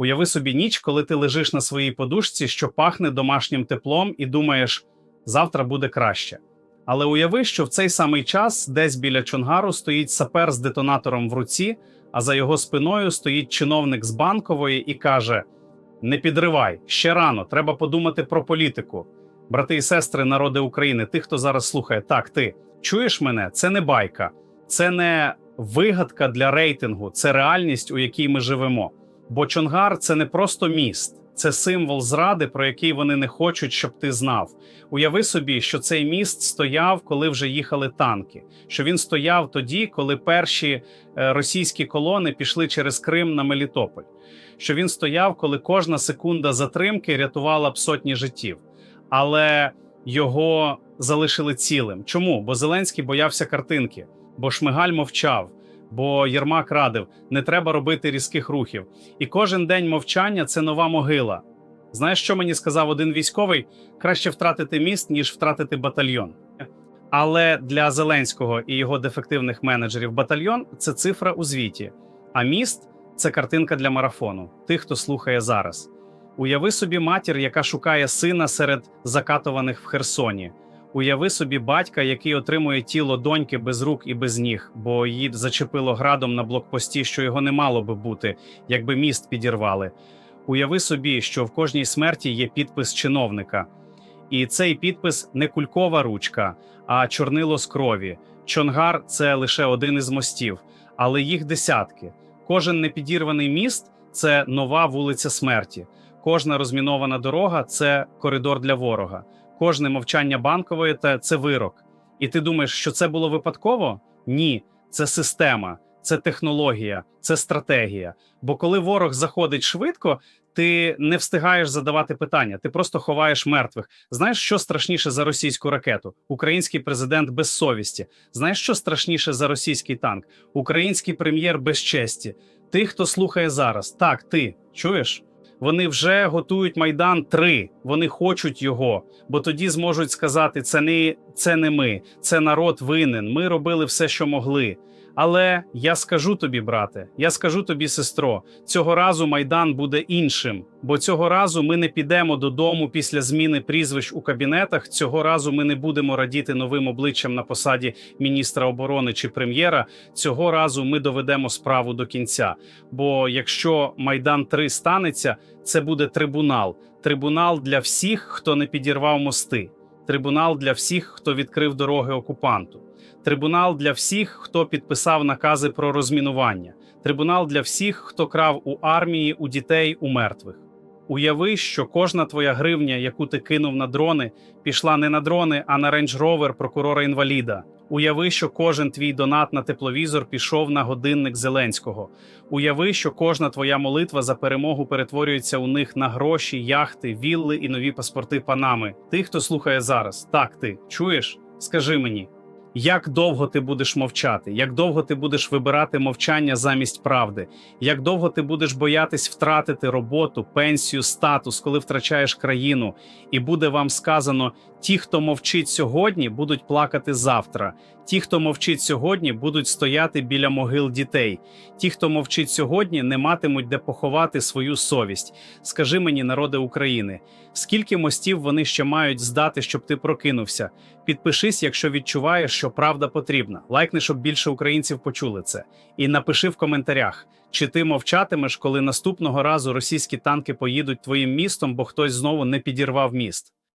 Уяви собі ніч, коли ти лежиш на своїй подушці, що пахне домашнім теплом, і думаєш, завтра буде краще. Але уяви, що в цей самий час десь біля Чонгару стоїть сапер з детонатором в руці, а за його спиною стоїть чиновник з банкової і каже: Не підривай, ще рано, треба подумати про політику. Брати і сестри, народи України, ти, хто зараз слухає, так, ти чуєш мене? Це не байка, це не вигадка для рейтингу, це реальність, у якій ми живемо. Бо Чонгар це не просто міст, це символ зради, про який вони не хочуть, щоб ти знав. Уяви собі, що цей міст стояв, коли вже їхали танки. Що він стояв тоді, коли перші е, російські колони пішли через Крим на Мелітополь. Що він стояв, коли кожна секунда затримки рятувала б сотні життів. Але його залишили цілим. Чому? Бо Зеленський боявся картинки, бо Шмигаль мовчав. Бо Єрмак радив, не треба робити різких рухів. І кожен день мовчання це нова могила. Знаєш, що мені сказав один військовий? Краще втратити міст, ніж втратити батальйон. Але для Зеленського і його дефективних менеджерів батальйон це цифра у звіті, а міст це картинка для марафону, тих, хто слухає зараз. Уяви собі матір, яка шукає сина серед закатуваних в Херсоні. Уяви собі батька, який отримує тіло доньки без рук і без ніг, бо її зачепило градом на блокпості, що його не мало би бути, якби міст підірвали. Уяви собі, що в кожній смерті є підпис чиновника, і цей підпис не кулькова ручка, а чорнило з крові. Чонгар це лише один із мостів, але їх десятки. Кожен непідірваний міст це нова вулиця смерті. Кожна розмінована дорога це коридор для ворога. Кожне мовчання банкової це вирок. І ти думаєш, що це було випадково? Ні, це система, це технологія, це стратегія. Бо коли ворог заходить швидко, ти не встигаєш задавати питання, ти просто ховаєш мертвих. Знаєш, що страшніше за російську ракету? Український президент без совісті. Знаєш, що страшніше за російський танк? Український прем'єр без честі. Ти, хто слухає зараз, так, ти чуєш? Вони вже готують майдан 3, Вони хочуть його, бо тоді зможуть сказати: це не це не ми, це народ винен. Ми робили все, що могли. Але я скажу тобі, брате, я скажу тобі, сестро, цього разу майдан буде іншим, бо цього разу ми не підемо додому після зміни прізвищ у кабінетах. Цього разу ми не будемо радіти новим обличчям на посаді міністра оборони чи прем'єра. Цього разу ми доведемо справу до кінця. Бо якщо майдан 3 станеться, це буде трибунал. Трибунал для всіх, хто не підірвав мости. Трибунал для всіх, хто відкрив дороги окупанту. Трибунал для всіх, хто підписав накази про розмінування. Трибунал для всіх, хто крав у армії, у дітей, у мертвих. Уяви, що кожна твоя гривня, яку ти кинув на дрони, пішла не на дрони, а на рейндж-ровер прокурора інваліда. Уяви, що кожен твій донат на тепловізор пішов на годинник Зеленського. Уяви, що кожна твоя молитва за перемогу перетворюється у них на гроші, яхти, вілли і нові паспорти Панами. Ти, хто слухає зараз, так ти чуєш? Скажи мені. Як довго ти будеш мовчати? Як довго ти будеш вибирати мовчання замість правди? Як довго ти будеш боятись втратити роботу, пенсію, статус, коли втрачаєш країну? І буде вам сказано: ті, хто мовчить сьогодні, будуть плакати завтра. Ті, хто мовчить сьогодні, будуть стояти біля могил дітей. Ті, хто мовчить сьогодні, не матимуть де поховати свою совість. Скажи мені, народи України, скільки мостів вони ще мають здати, щоб ти прокинувся? Підпишись, якщо відчуваєш, що правда потрібна. Лайкни, щоб більше українців почули це. І напиши в коментарях, чи ти мовчатимеш, коли наступного разу російські танки поїдуть твоїм містом, бо хтось знову не підірвав міст.